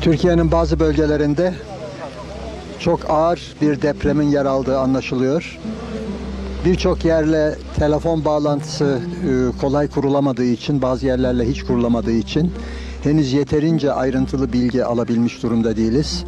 Türkiye'nin bazı bölgelerinde çok ağır bir depremin yer aldığı anlaşılıyor. Birçok yerle telefon bağlantısı e, kolay kurulamadığı için, bazı yerlerle hiç kurulamadığı için henüz yeterince ayrıntılı bilgi alabilmiş durumda değiliz.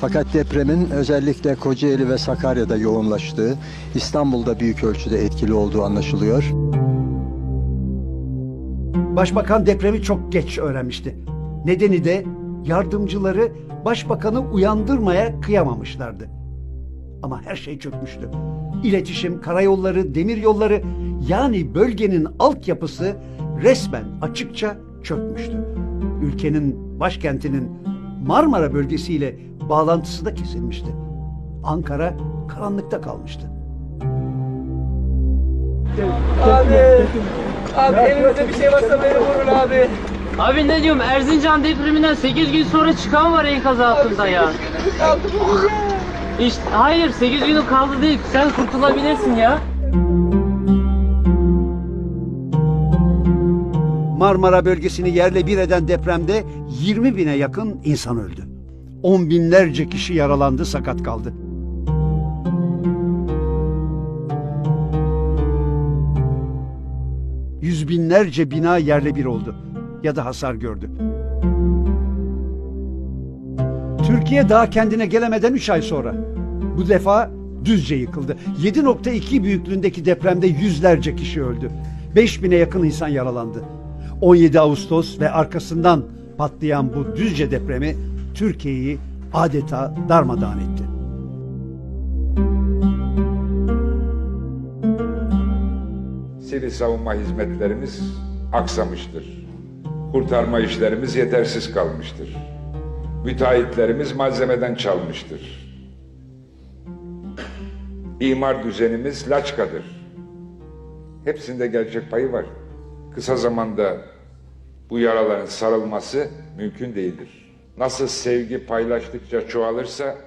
Fakat depremin özellikle Kocaeli ve Sakarya'da yoğunlaştığı, İstanbul'da büyük ölçüde etkili olduğu anlaşılıyor. Başbakan depremi çok geç öğrenmişti. Nedeni de yardımcıları başbakanı uyandırmaya kıyamamışlardı. Ama her şey çökmüştü. İletişim, karayolları, demiryolları yani bölgenin altyapısı resmen açıkça çökmüştü. Ülkenin başkentinin Marmara bölgesiyle bağlantısı da kesilmişti. Ankara karanlıkta kalmıştı. Abi, abi elimizde bir şey varsa beni vurun abi. Abi ne diyorum Erzincan depreminden 8 gün sonra çıkan var enkaz altında ya. İşte hayır 8 günü kaldı değil sen kurtulabilirsin ya. Marmara bölgesini yerle bir eden depremde 20 bine yakın insan öldü. On binlerce kişi yaralandı, sakat kaldı. Yüz binlerce bina yerle bir oldu ya da hasar gördü. Türkiye daha kendine gelemeden 3 ay sonra. Bu defa Düzce yıkıldı. 7.2 büyüklüğündeki depremde yüzlerce kişi öldü. 5000'e yakın insan yaralandı. 17 Ağustos ve arkasından patlayan bu Düzce depremi Türkiye'yi adeta darmadağın etti. Sivil savunma hizmetlerimiz aksamıştır. Kurtarma işlerimiz yetersiz kalmıştır. Müteahhitlerimiz malzemeden çalmıştır. İmar düzenimiz laçkadır. Hepsinde gerçek payı var. Kısa zamanda bu yaraların sarılması mümkün değildir. Nasıl sevgi paylaştıkça çoğalırsa,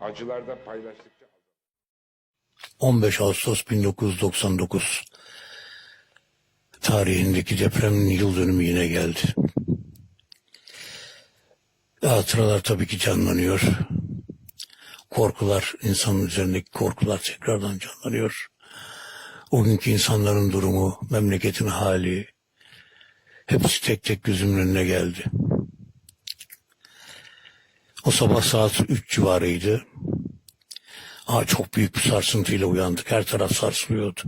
acılar da paylaştıkça 15 Ağustos 1999 tarihindeki depremin yıl dönümü yine geldi. Hatıralar tabii ki canlanıyor. Korkular, insanın üzerindeki korkular tekrardan canlanıyor. O günkü insanların durumu, memleketin hali, hepsi tek tek gözümün önüne geldi. O sabah saat 3 civarıydı. Aa, çok büyük bir sarsıntıyla uyandık. Her taraf sarsılıyordu.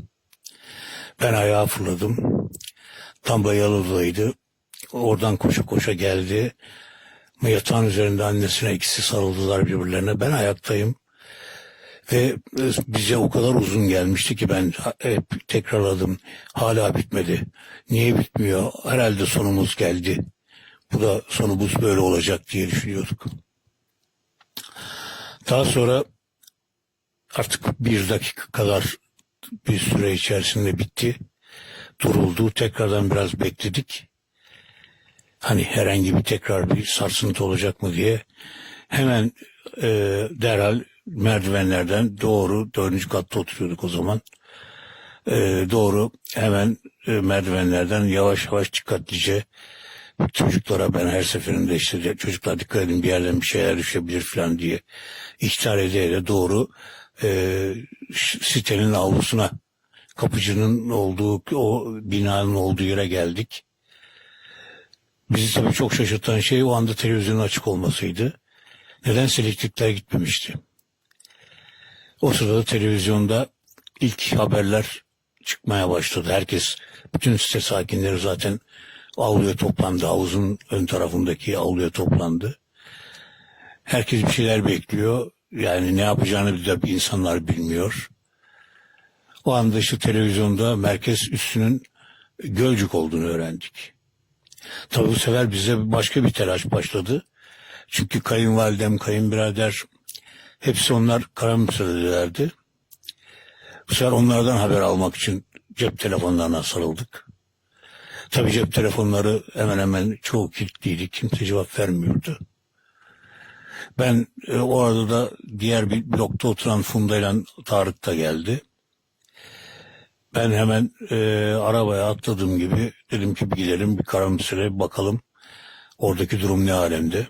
Ben ayağa fırladım. Tam Bayalı'daydı. Oradan koşa koşa geldi. Yatağın üzerinde annesine ikisi sarıldılar birbirlerine. Ben ayaktayım. Ve e, bize o kadar uzun gelmişti ki ben hep tekrarladım. Hala bitmedi. Niye bitmiyor? Herhalde sonumuz geldi. Bu da sonumuz böyle olacak diye düşünüyorduk. Daha sonra artık bir dakika kadar bir süre içerisinde bitti. Duruldu. Tekrardan biraz bekledik. Hani herhangi bir tekrar bir sarsıntı olacak mı diye. Hemen e, derhal merdivenlerden doğru dördüncü katta oturuyorduk o zaman. E, doğru hemen e, merdivenlerden yavaş yavaş dikkatlice çocuklara ben her seferinde işte çocuklar dikkat edin bir yerden bir şeyler düşebilir falan diye ihtar ede doğru e, sitenin avlusuna kapıcının olduğu o binanın olduğu yere geldik. Bizi tabii çok şaşırtan şey o anda televizyonun açık olmasıydı. Nedense elektrikler gitmemişti. O sırada televizyonda ilk haberler çıkmaya başladı. Herkes, bütün site sakinleri zaten avluya toplandı. Havuzun ön tarafındaki avluya toplandı. Herkes bir şeyler bekliyor. Yani ne yapacağını bir de insanlar bilmiyor. O anda işte televizyonda merkez üssünün Gölcük olduğunu öğrendik. Tabii bu sefer bize başka bir telaş başladı. Çünkü kayınvalidem, kayınbirader hepsi onlar Karamürsel'delerdi. Bu sefer onlardan haber almak için cep telefonlarına sarıldık. Tabii cep telefonları hemen hemen çoğu kilitliydi. Kimse cevap vermiyordu. Ben e, o arada da diğer bir blokta oturan Funda ile Tarık da geldi. Ben hemen e, arabaya atladığım gibi dedim ki bir gidelim bir karamürsele bakalım. Oradaki durum ne alemde.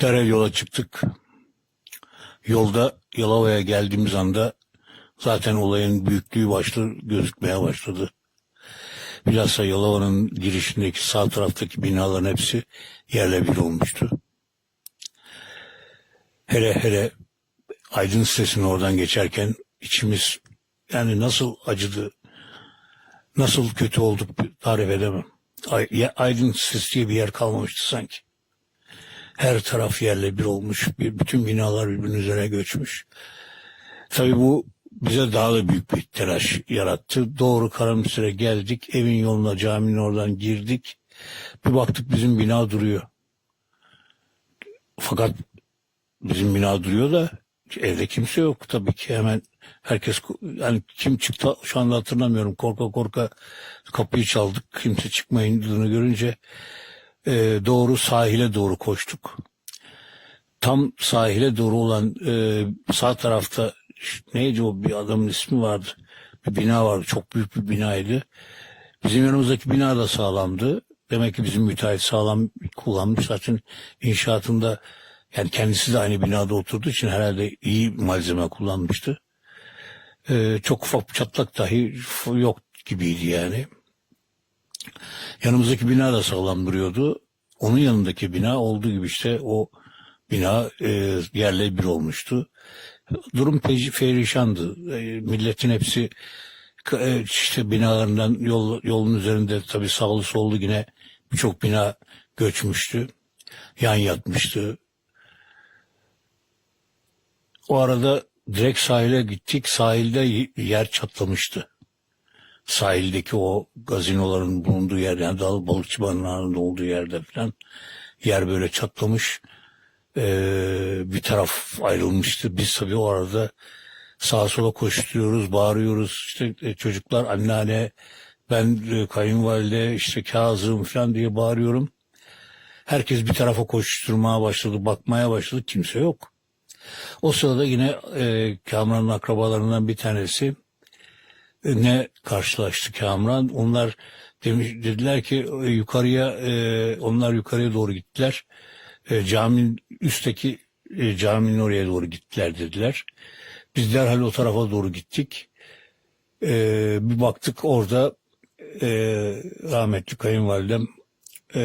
Derhal yola çıktık. Yolda Yalova'ya geldiğimiz anda zaten olayın büyüklüğü başlı gözükmeye başladı. Bilhassa Yalova'nın girişindeki sağ taraftaki binaların hepsi yerle bir olmuştu. Hele hele Aydın sitesinin oradan geçerken içimiz yani nasıl acıdı, nasıl kötü olduk tarif edemem. Aydın sitesi diye bir yer kalmamıştı sanki. Her taraf yerle bir olmuş, bütün binalar birbirinin üzerine göçmüş. Tabii bu bize daha da büyük bir telaş yarattı. Doğru Karamüsür'e geldik, evin yoluna caminin oradan girdik. Bir baktık bizim bina duruyor. Fakat bizim bina duruyor da evde kimse yok tabii ki hemen herkes yani kim çıktı şu anda hatırlamıyorum korka korka kapıyı çaldık kimse çıkmayındığını görünce e, doğru sahile doğru koştuk. Tam sahile doğru olan e, sağ tarafta neydi o bir adamın ismi vardı. Bir bina vardı çok büyük bir binaydı. Bizim yanımızdaki bina da sağlamdı. Demek ki bizim müteahhit sağlam kullanmış. Zaten inşaatında yani kendisi de aynı binada oturduğu için herhalde iyi malzeme kullanmıştı. Ee, çok ufak bir çatlak dahi yok gibiydi yani. Yanımızdaki bina da sağlam duruyordu. Onun yanındaki bina olduğu gibi işte o bina e, yerle bir olmuştu. Durum perişandı. E, milletin hepsi e, işte binalarından yol, yolun üzerinde tabii sağlı sollu yine birçok bina göçmüştü. Yan yatmıştı. O arada direkt sahile gittik. Sahilde yer çatlamıştı. Sahildeki o gazinoların bulunduğu yer yani dal balıkçı barınağının olduğu yerde falan yer böyle çatlamış. Ee, bir taraf ayrılmıştı. Biz tabii o arada sağa sola koşturuyoruz, bağırıyoruz. İşte e, çocuklar anneanne, ben e, kayınvalide, işte Kazım falan diye bağırıyorum. Herkes bir tarafa koşturmaya başladı, bakmaya başladı. Kimse yok. O sırada yine e, Kamran'ın akrabalarından bir tanesi e, ne karşılaştı Kamran? Onlar demiş, dediler ki e, yukarıya e, onlar yukarıya doğru gittiler. E, caminin üstteki e, caminin oraya doğru gittiler dediler. Biz derhal o tarafa doğru gittik. E, bir baktık orada e, rahmetli kayınvalidem e,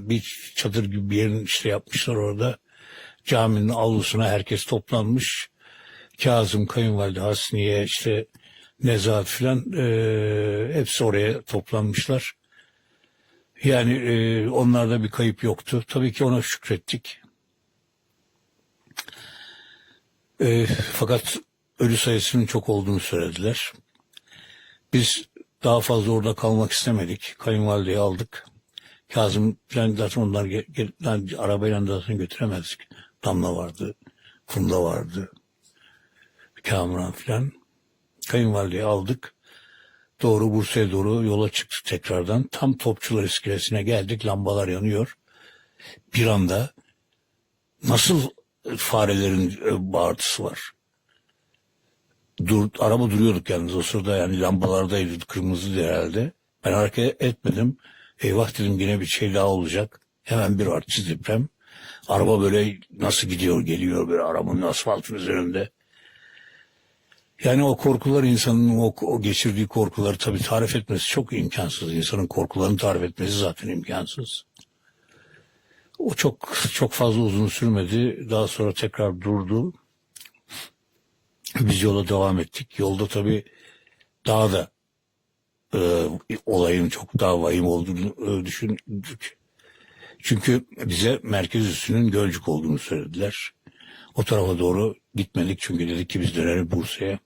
bir çadır gibi bir yerin işte yapmışlar orada. Caminin avlusuna herkes toplanmış. Kazım, kayınvalide, Hasniye, işte Nezahat filan e, hepsi oraya toplanmışlar. Yani e, onlarda bir kayıp yoktu. Tabii ki ona şükrettik. E, fakat ölü sayısının çok olduğunu söylediler. Biz daha fazla orada kalmak istemedik. Kayınvalideyi aldık. Kazım falan zaten onlar arabayla zaten götüremezdik. Damla vardı, Funda vardı, Kamuran filan. Kayınvalideyi aldık. Doğru Bursa'ya doğru yola çıktık tekrardan. Tam Topçular iskelesine geldik. Lambalar yanıyor. Bir anda nasıl farelerin e, bağırtısı var. Dur, araba duruyorduk yalnız o sırada yani lambalardaydı kırmızıydı herhalde. Ben hareket etmedim. Eyvah dedim yine bir şey daha olacak. Hemen bir artçı deprem. Araba böyle nasıl gidiyor geliyor böyle arabanın asfaltın üzerinde. Yani o korkular insanın o, o geçirdiği korkuları tabii tarif etmesi çok imkansız. İnsanın korkularını tarif etmesi zaten imkansız. O çok çok fazla uzun sürmedi. Daha sonra tekrar durdu. Biz yola devam ettik. Yolda tabii daha da e, olayın çok daha vahim olduğunu e, düşündük. Çünkü bize merkez üssünün Gölcük olduğunu söylediler. O tarafa doğru gitmedik çünkü dedik ki biz dönelim Bursa'ya.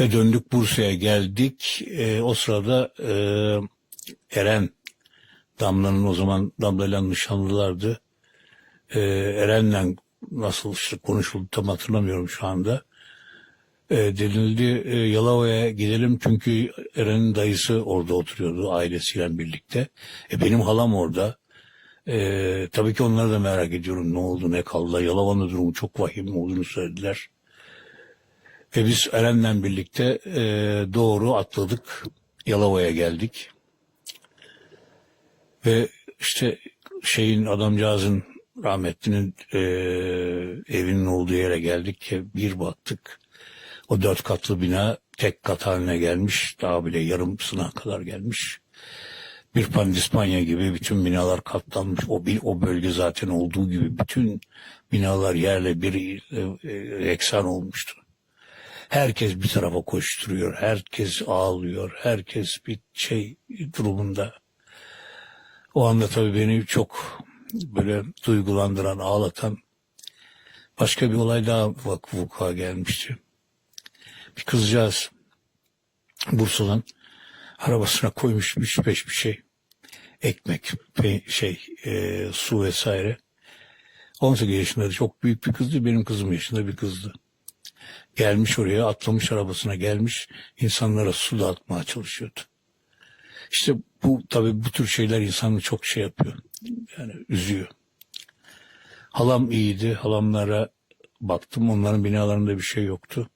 Ve döndük Bursa'ya geldik. E, o sırada e, Eren, Damla'nın o zaman Damla'yla nişanlılardı. E, Eren'le nasıl işte konuşuldu tam hatırlamıyorum şu anda. E, denildi e, Yalova'ya gidelim çünkü Eren'in dayısı orada oturuyordu ailesiyle birlikte. E, benim halam orada. E, tabii ki onları da merak ediyorum ne oldu ne kaldı. Yalova'nın durumu çok vahim olduğunu söylediler. Ve biz Eren'le birlikte e, doğru atladık. Yalova'ya geldik. Ve işte şeyin adamcağızın rahmetlinin e, evinin olduğu yere geldik ki bir baktık. O dört katlı bina tek kat haline gelmiş. Daha bile yarımsına kadar gelmiş. Bir pandispanya gibi bütün binalar katlanmış. O bir o bölge zaten olduğu gibi bütün binalar yerle bir e, e, eksan olmuştu. Herkes bir tarafa koşturuyor. Herkes ağlıyor. Herkes bir şey durumunda. O anda tabii beni çok böyle duygulandıran, ağlatan başka bir olay daha vak gelmişti. Bir kızcağız Bursa'dan arabasına koymuş üç beş bir şey. Ekmek, şey, e, su vesaire. 18 yaşında çok büyük bir kızdı. Benim kızım yaşında bir kızdı. Gelmiş oraya atlamış arabasına gelmiş insanlara su dağıtmaya çalışıyordu. İşte bu tabii bu tür şeyler insanı çok şey yapıyor. Yani üzüyor. Halam iyiydi. Halamlara baktım. Onların binalarında bir şey yoktu.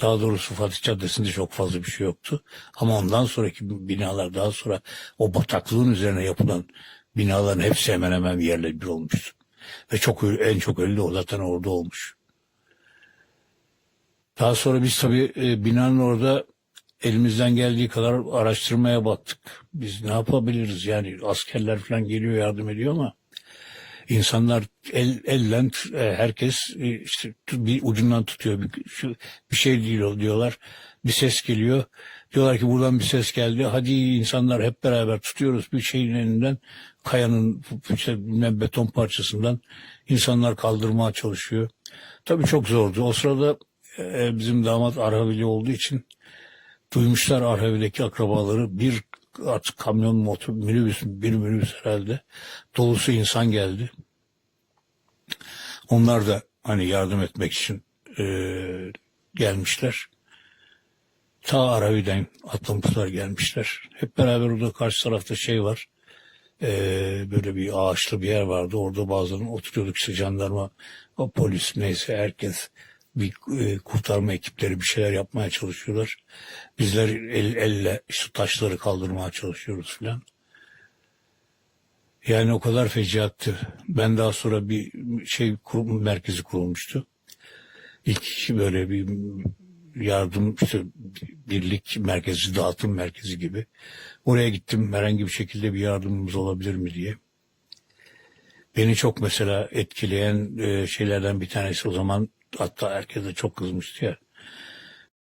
Daha doğrusu Fatih Caddesi'nde çok fazla bir şey yoktu. Ama ondan sonraki binalar daha sonra o bataklığın üzerine yapılan binaların hepsi hemen hemen yerle bir olmuştu. Ve çok en çok ölü o zaten orada olmuş. Daha sonra biz tabii e, binanın orada elimizden geldiği kadar araştırmaya baktık. Biz ne yapabiliriz? Yani askerler falan geliyor yardım ediyor ama insanlar el, ellen e, herkes e, işte bir ucundan tutuyor. Bir, şu, bir şey değil o diyorlar. Bir ses geliyor. Diyorlar ki buradan bir ses geldi. Hadi insanlar hep beraber tutuyoruz bir şeyin elinden. Kayanın işte beton parçasından insanlar kaldırmaya çalışıyor. Tabii çok zordu. O sırada e, bizim damat Arhavili olduğu için duymuşlar Arhavi'deki akrabaları bir artık kamyon motor minibüs bir minibüs herhalde dolusu insan geldi. Onlar da hani yardım etmek için e, gelmişler. Ta Aravi'den atlamışlar gelmişler. Hep beraber orada karşı tarafta şey var. E, böyle bir ağaçlı bir yer vardı. Orada bazen oturuyorduk işte jandarma, o polis neyse herkes bir e, kurtarma ekipleri bir şeyler yapmaya çalışıyorlar. Bizler el, elle işte taşları kaldırmaya çalışıyoruz filan. Yani o kadar fecaattı. Ben daha sonra bir şey kurum merkezi kurulmuştu. İlk böyle bir yardım işte birlik merkezi, dağıtım merkezi gibi. Oraya gittim herhangi bir şekilde bir yardımımız olabilir mi diye. Beni çok mesela etkileyen e, şeylerden bir tanesi o zaman hatta herkes de çok kızmıştı ya.